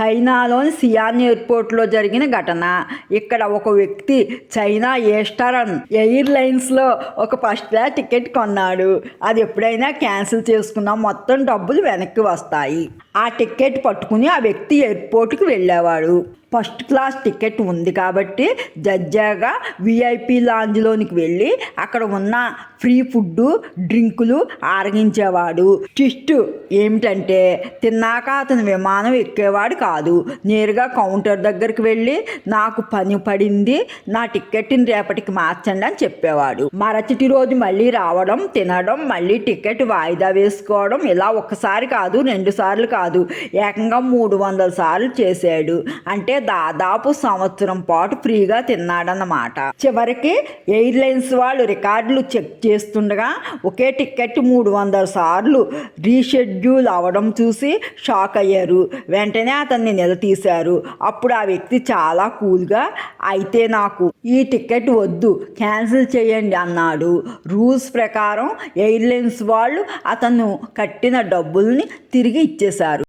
చైనాలోని సియాన్ ఎయిర్పోర్ట్లో జరిగిన ఘటన. ఇక్కడ ఒక వ్యక్తి చైనా ఏస్టారన్ ఎయిర్లైన్స్లో ఒక ఫస్ట్ క్లాస్ టికెట్ కొన్నాడు. అది ఎప్పుడైనా క్యాన్సిల్ చేసుకున్నా మొత్తం డబ్బులు వెనక్కి వస్తాయి. ఆ టికెట్ పట్టుకుని ఆ వ్యక్తి ఎయిర్పోర్ట్కి వెళ్ళేవాడు. ఫస్ట్ క్లాస్ టికెట్ ఉంది కాబట్టి జడ్జాగా విఐపి లాంజ్లోనికి వెళ్ళి అక్కడ ఉన్న ఫ్రీ ఫుడ్ డ్రింకులు ఆరగించేవాడు. ట్విస్ట్ ఏమిటంటే తిన్నాక అతను విమానం ఎక్కేవాడు కాదు. నేరుగా కౌంటర్ దగ్గరికి వెళ్ళి నాకు పని పడింది నా టిక్కెట్ని రేపటికి మార్చండి అని చెప్పేవాడు. మరచటి రోజు మళ్ళీ రావడం తినడం మళ్ళీ టికెట్ వాయిదా వేసుకోవడం ఇలా ఒక్కసారి కాదు రెండు సార్లు కాదు. ఏకంగా మూడు వందల సార్లు చేశాడు. అంటే దాదాపు సంవత్సరం పాటు ఫ్రీగా తిన్నాడన్నమాట. చివరికి ఎయిర్లైన్స్ వాళ్ళు రికార్డులు చెక్ చేస్తుండగా ఒకే టికెట్ మూడు వందల సార్లు రీషెడ్యూల్ అవడం చూసి షాక్ అయ్యారు. వెంటనే అతన్ని నిలదీశారు. అప్పుడు ఆ వ్యక్తి చాలా కూల్గా అయితే నాకు ఈ టికెట్ వద్దు క్యాన్సిల్ చేయండి అన్నాడు. రూల్స్ ప్రకారం ఎయిర్లైన్స్ వాళ్ళు అతను కట్టిన డబ్బుల్ని తిరిగి ఇచ్చేశారు.